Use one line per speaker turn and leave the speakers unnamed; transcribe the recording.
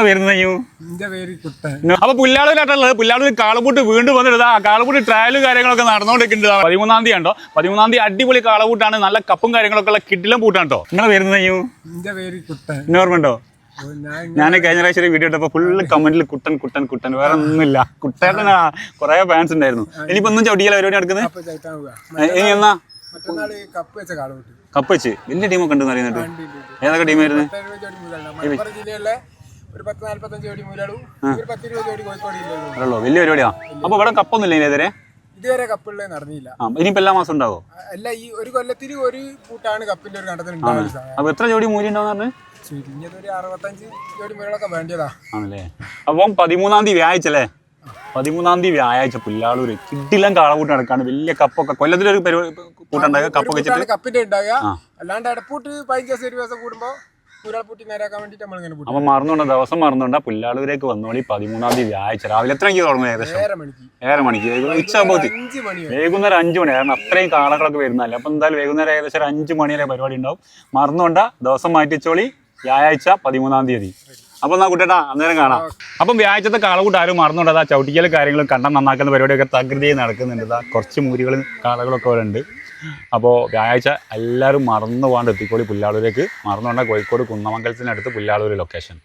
നിങ്ങളെ വരുന്നയ്യോ
എന്റെ പേര് കുട്ടൻ.
അപ്പൊ പുല്ലാളൂരാട്ടുള്ളത് പുല്ലാളൂർ കാളപൂട്ട് വീണ്ടും വന്നിട്ട് ആ കാളപൂട്ട് ട്രയലും കാര്യങ്ങളൊക്കെ നടന്നുകൊണ്ടിരിക്കുന്നുണ്ട് പതിമൂന്നാം തീയതി ഉണ്ടോ പതിമൂന്നാം തീയതി അടിപൊളി കാളപൂട്ടാണ് നല്ല കപ്പും കാര്യങ്ങളൊക്കെ ഉള്ള കിട്ടിലും പൂട്ടാണ് കേട്ടോ. നിങ്ങളെ വരുന്നയ്യോ
എന്റെ പേര് കുട്ടൻ. ഞാൻ
കഴിഞ്ഞ പ്രാവശ്യം ഒരു വീഡിയോ ഇട്ടപ്പോ ഫുള്ള് കമന്റിൽ കുട്ടൻ കുട്ടൻ കുട്ടൻ. വേറെ ഒന്നുമില്ല. കുട്ടേട്ടനാ. കുറെ ഫാൻസ് ഉണ്ടായിരുന്നു. ഇനിയിപ്പോ ഒന്നും ചവിട്ടിയല്ല പരിപാടി നടക്കുന്നത് ഇനി എന്നാ?
കപ്പ് വെച്ച്
വലിയ ടീമൊക്കെ ഉണ്ടെന്ന് അറിയുന്നുണ്ട്. ഏതൊക്കെ ടീമായിരുന്നു
ഒരു പത്ത് നാല്പത്തഞ്ച് ഒരു പത്തിരുപത് കോഴിക്കോട്
വലിയ പരിപാടിയാ അപ്പൊ ഇവിടെ കപ്പൊന്നും ഇല്ല ഇതുവരെ?
ഇതുവരെ കപ്പുള്ളത് നടന്നില്ല
ഇനിയിപ്പോ എല്ലാ മാസം ഉണ്ടാവോ?
അല്ല ഈ ഒരു കൊല്ലത്തിൽ ഒരു കൂട്ടാണ് കപ്പിന്റെ ഒരു കണ്ടത്തിൽ
അപ്പൊ എത്ര ജോഡി മൂല്യം ഉണ്ടാവും പറഞ്ഞു?
ചുരുങ്ങിയത് ഒരു അറുപത്തഞ്ച് ജോഡി മുതലൊക്കെ വേണ്ടിയതാ.
ആണല്ലേ. അപ്പം പതിമൂന്നാം തീയതി വ്യാഴാഴ്ച അല്ലേ? പതിമൂന്നാം തീയതി വ്യാഴാഴ്ച പുല്ലാളൂര് കിട്ടിലും കാളകൂട്ട് നടക്കാണ്. വലിയ കപ്പൊക്കെ. കൊല്ലത്തിലൊരു പരിപാടി
കൂട്ടുണ്ടാകുക
കപ്പൊക്കെ
കപ്പിന്റെ ഉണ്ടാകുക അല്ലാണ്ട് ഇടപ്പൂട്ട് പതിനഞ്ച് ദിവസം ഒരു ദിവസം കൂടുമ്പോ മറന്നുണ്ട്
അപ്പം മറന്നുകൊണ്ട് ദിവസം മറന്നുകൊണ്ട് പുല്ലാളൂരേക്ക് വന്നോളി പതിമൂന്നാം തീയതി ആഴ്ച രാവിലെ എത്ര മണിക്ക് തുടങ്ങും ഏകദേശം?
ഏറെ മണിക്ക്.
ഏഴര മണിക്ക്. ഉച്ചയാകുമ്പോൾ
മണി വരെ.
വൈകുന്നേരം അഞ്ചു മണി കാരണം അത്രയും കാളകളൊക്കെ വരുന്നല്ലേ അപ്പൊ എന്തായാലും വൈകുന്നേരം ഏകദേശം ഒരു അഞ്ച് മണി വരെ പരിപാടി ഉണ്ടാവും. മറന്നുകൊണ്ട ദിവസം മാറ്റിച്ചോളി വ്യാഴാഴ്ച പതിമൂന്നാം തീയതി. അപ്പൊ എന്നാ കുട്ടേട്ടാ അന്നേരം കാണാം. അപ്പം വ്യാഴ്ചത്തെ കാളകൂട്ട് ആരും മറന്നുകൊണ്ട് ആ ചവിട്ടിക്കൽ കാര്യങ്ങളും കണ്ടം നന്നാക്കുന്ന പരിപാടിയൊക്കെ തകൃതിയായി നടക്കുന്നുണ്ട്. കുറച്ച് മൂരികളും കാളകളൊക്കെ അവിടെ ഉണ്ട് അപ്പോൾ വ്യാഴാഴ്ച എല്ലാവരും മറന്നു പോകാണ്ട് എത്തിക്കോളി പുല്ലാളൂരേക്ക് മറന്നുകൊണ്ട കോഴിക്കോട് കുന്നമംഗലത്തിനടുത്ത് പുല്ലാളൂർ ലൊക്കേഷൻ